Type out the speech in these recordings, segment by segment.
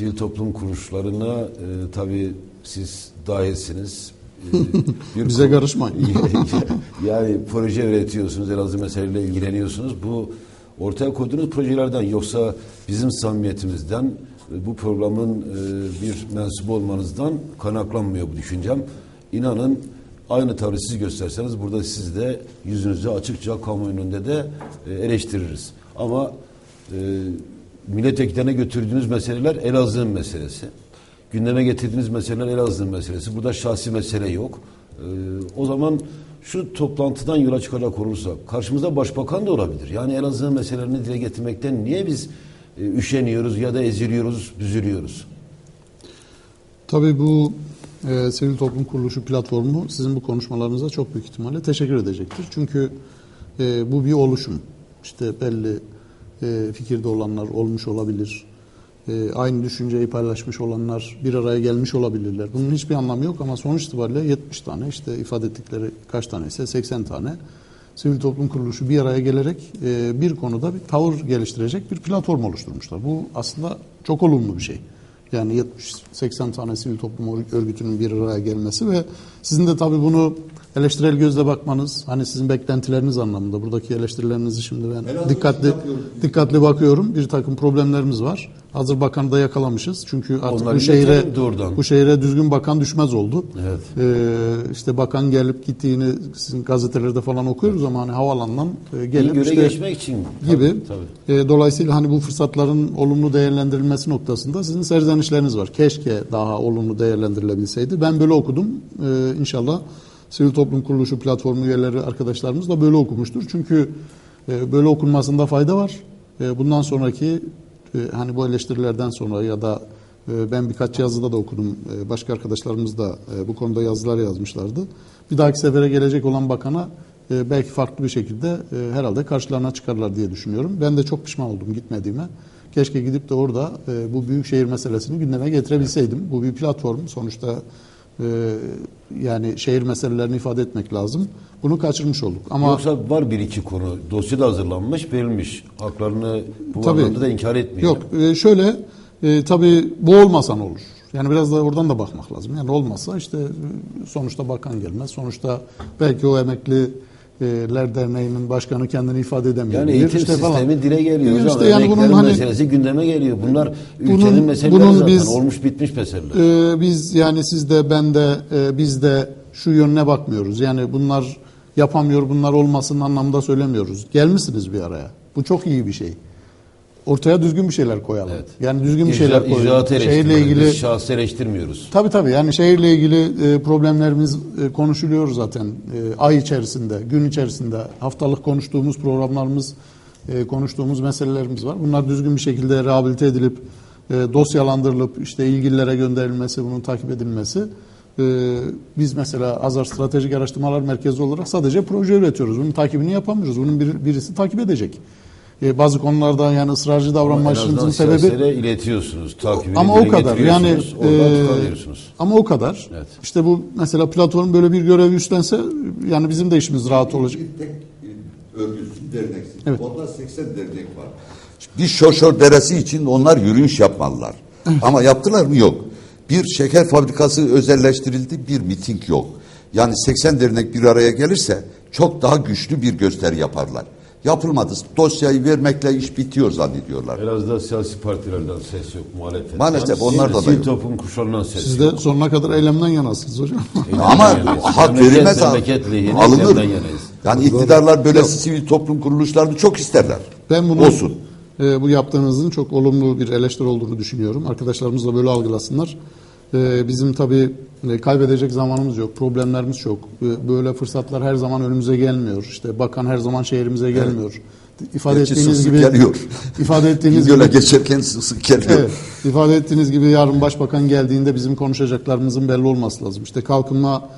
sivil toplum kuruluşlarına e, tabii siz dahilsiniz. E, Bize karışmayın. yani proje üretiyorsunuz, Elazığ meseleyle ilgileniyorsunuz. Bu ortaya koyduğunuz projelerden yoksa bizim samimiyetimizden e, bu programın e, bir mensubu olmanızdan kaynaklanmıyor bu düşüncem. İnanın aynı tavrı siz gösterseniz burada siz de yüzünüzü açıkça kamu önünde de e, eleştiririz. Ama e, milletvekillerine götürdüğünüz meseleler Elazığ'ın meselesi. Gündeme getirdiğiniz meseleler Elazığ'ın meselesi. Burada şahsi mesele yok. E, o zaman şu toplantıdan yola çıkacak olursak karşımızda başbakan da olabilir. Yani Elazığ meselelerini dile getirmekten niye biz e, üşeniyoruz ya da eziliyoruz, büzülüyoruz? Tabii bu e, Sivil Toplum Kuruluşu platformu sizin bu konuşmalarınıza çok büyük ihtimalle teşekkür edecektir. Çünkü e, bu bir oluşum. İşte belli e, fikirde olanlar olmuş olabilir. E, aynı düşünceyi paylaşmış olanlar bir araya gelmiş olabilirler. Bunun hiçbir anlamı yok ama sonuç itibariyle 70 tane işte ifade ettikleri kaç tane ise 80 tane sivil toplum kuruluşu bir araya gelerek e, bir konuda bir tavır geliştirecek bir platform oluşturmuşlar. Bu aslında çok olumlu bir şey. Yani 70-80 tane sivil toplum örgütünün bir araya gelmesi ve sizin de tabii bunu eleştirel gözle bakmanız, hani sizin beklentileriniz anlamında buradaki eleştirilerinizi şimdi ben Elazığ dikkatli dikkatli bakıyorum. Bir takım problemlerimiz var. Hazır bakanı da yakalamışız. Çünkü artık Onları bu şehre bu şehre düzgün bakan düşmez oldu. Evet. Ee, işte bakan gelip gittiğini sizin gazetelerde falan okuyoruz ama hani havalandan e, gelip İyi işte geçmek için gibi. Tabii, tabii. E, dolayısıyla hani bu fırsatların olumlu değerlendirilmesi noktasında sizin serzenişleriniz var. Keşke daha olumlu değerlendirilebilseydi. Ben böyle okudum. E, inşallah Sivil Toplum Kuruluşu platformu üyeleri arkadaşlarımız da böyle okumuştur. Çünkü e, böyle okunmasında fayda var. E, bundan sonraki e, hani bu eleştirilerden sonra ya da ben birkaç yazıda da okudum. Başka arkadaşlarımız da bu konuda yazılar yazmışlardı. Bir dahaki sefere gelecek olan bakana belki farklı bir şekilde herhalde karşılarına çıkarlar diye düşünüyorum. Ben de çok pişman oldum gitmediğime. Keşke gidip de orada bu büyük şehir meselesini gündeme getirebilseydim. Bu bir platform. Sonuçta yani şehir meselelerini ifade etmek lazım. Bunu kaçırmış olduk. Ama Yoksa var bir iki konu. Dosya da hazırlanmış, verilmiş. Haklarını bu tabii, anlamda da inkar etmiyor. Yok, e, şöyle e, tabii bu olmasa ne olur? Yani biraz da oradan da bakmak lazım. Yani olmazsa işte e, sonuçta bakan gelmez. Sonuçta belki o emekli Ler Derneği'nin başkanı kendini ifade edemiyor. Yani eğitim işte sistemi falan. dile geliyor hocam. İşte yani bunun hani, meselesi gündeme geliyor. Bunlar bunun, ülkenin meseleleri bunun zaten. Biz, Olmuş bitmiş meseleler. E, biz yani siz de ben de e, biz de şu yönüne bakmıyoruz. Yani bunlar yapamıyor bunlar olmasın anlamda söylemiyoruz. Gelmişsiniz bir araya. Bu çok iyi bir şey ortaya düzgün bir şeyler koyalım. Evet. Yani düzgün bir şeyler koyalım. Şehirle ilgili Biz şahsı eleştirmiyoruz. Tabii tabii. Yani şehirle ilgili e, problemlerimiz e, konuşuluyor zaten. E, ay içerisinde, gün içerisinde haftalık konuştuğumuz programlarımız, e, konuştuğumuz meselelerimiz var. Bunlar düzgün bir şekilde rehabilite edilip e, dosyalandırılıp işte ilgililere gönderilmesi, bunun takip edilmesi e, biz mesela Azar Stratejik Araştırmalar Merkezi olarak sadece proje üretiyoruz. Bunun takibini yapamıyoruz. Bunun bir, birisi takip edecek e, bazı konularda yani ısrarcı davranmamızın sebebi iletiyorsunuz, takibini ama o kadar yani e, ama o kadar. Evet. İşte bu mesela platform böyle bir görev üstlense yani bizim de işimiz rahat olacak. Tek örgütsün derneksin. Evet. Orada 80 dernek var. Bir Şoşor Deresi için onlar yürüyüş yapmalılar. Evet. Ama yaptılar mı? Yok. Bir şeker fabrikası özelleştirildi, bir miting yok. Yani 80 dernek bir araya gelirse çok daha güçlü bir gösteri yaparlar yapılmadı. Dosyayı vermekle iş bitiyor zannediyorlar. Elazığ'da siyasi partilerden ses yok muhalefet. Maalesef onlar da da yok. toplum kuşlarından ses Siz de sonuna kadar eylemden yanasınız hocam. Ama hak verilmez alınır. Yani iktidarlar böyle sivil toplum kuruluşlarını çok isterler. Ben bunu Olsun. E, bu yaptığınızın çok olumlu bir eleştiri olduğunu düşünüyorum. Arkadaşlarımız da böyle algılasınlar. E, bizim tabii e, kaybedecek zamanımız yok, problemlerimiz çok. E, böyle fırsatlar her zaman önümüze gelmiyor. İşte bakan her zaman şehrimize gelmiyor. Evet. İfade Gerçi ettiğiniz gibi geliyor. İfade ettiğiniz gibi geçerken sık geliyor. Evet, ifade ettiğiniz gibi yarın başbakan geldiğinde bizim konuşacaklarımızın belli olması lazım. İşte kalkınma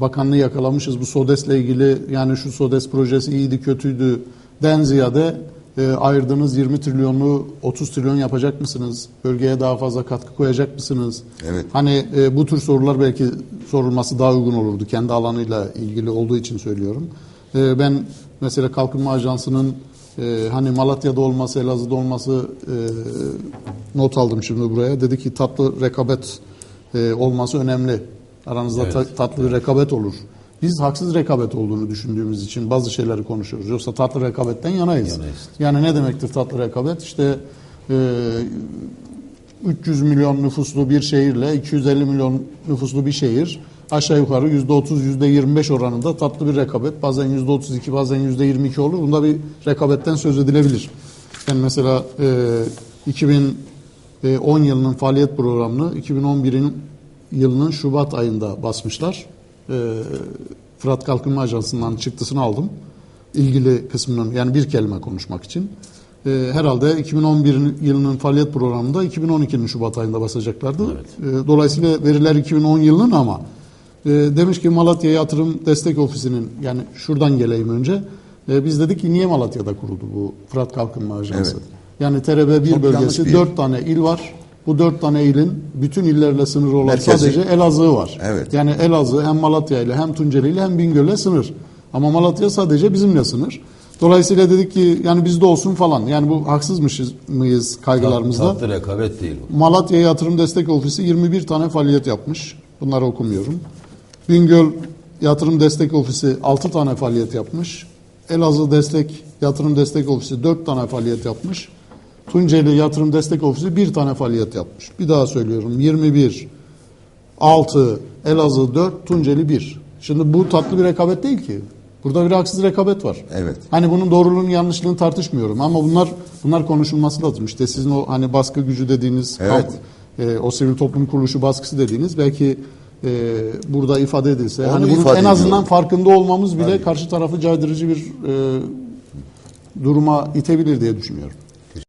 bakanlığı yakalamışız bu SODES'le ilgili yani şu SODES projesi iyiydi kötüydü den ziyade e, ayırdığınız 20 trilyonu 30 trilyon yapacak mısınız? Bölgeye daha fazla katkı koyacak mısınız? Evet. Hani e, bu tür sorular belki sorulması daha uygun olurdu. Kendi alanıyla ilgili olduğu için söylüyorum. E, ben mesela Kalkınma Ajansı'nın e, hani Malatya'da olması, Elazığ'da olması e, not aldım şimdi buraya. Dedi ki tatlı rekabet e, olması önemli. Aranızda Evet. ta- tatlı bir rekabet olur. Biz haksız rekabet olduğunu düşündüğümüz için bazı şeyleri konuşuyoruz. Yoksa tatlı rekabetten yanayız. Yanayız. Yani ne demektir tatlı rekabet? İşte e, 300 milyon nüfuslu bir şehirle 250 milyon nüfuslu bir şehir aşağı yukarı %30 %25 oranında tatlı bir rekabet. Bazen %32 bazen %22 olur. Bunda bir rekabetten söz edilebilir. Yani mesela e, 2010 yılının faaliyet programını 2011'in yılının Şubat ayında basmışlar. E, Fırat Kalkınma Ajansı'ndan çıktısını aldım. İlgili kısmının yani bir kelime konuşmak için. E, herhalde 2011 yılının faaliyet programında 2012'nin Şubat ayında basacaklardı. E, dolayısıyla veriler 2010 yılının ama e, demiş ki Malatya Yatırım Destek Ofisi'nin yani şuradan geleyim önce. E, biz dedik ki niye Malatya'da kuruldu bu Fırat Kalkınma Ajansı? Evet. Yani TRB 1 Çok bölgesi bir- 4 tane il var. Bu dört tane ilin bütün illerle sınırı olan Merkezi. sadece Elazığ var. Evet. Yani Elazığ hem Malatya ile hem Tunceli ile hem Bingöl'le sınır. Ama Malatya sadece bizimle sınır. Dolayısıyla dedik ki yani bizde olsun falan. Yani bu haksızmışız mıyız kaygılarımızda. Tatlı rekabet değil bu. Malatya Yatırım Destek Ofisi 21 tane faaliyet yapmış. Bunları okumuyorum. Bingöl Yatırım Destek Ofisi 6 tane faaliyet yapmış. Elazığ Destek Yatırım Destek Ofisi 4 tane faaliyet yapmış. Tunceli Yatırım Destek Ofisi 1 tane faaliyet yapmış. Bir daha söylüyorum 21, 6, Elazığ 4, Tunceli 1. Şimdi bu tatlı bir rekabet değil ki. Burada bir haksız rekabet var. Evet. Hani bunun doğruluğunu yanlışlığını tartışmıyorum ama bunlar bunlar konuşulması lazım. İşte sizin o hani baskı gücü dediğiniz Evet. kamp, e, o sivil toplum kuruluşu baskısı dediğiniz belki e, burada ifade edilse Onu hani bunun en azından ediyorum. farkında olmamız bile Tabii. karşı tarafı caydırıcı bir e, duruma itebilir diye düşünüyorum.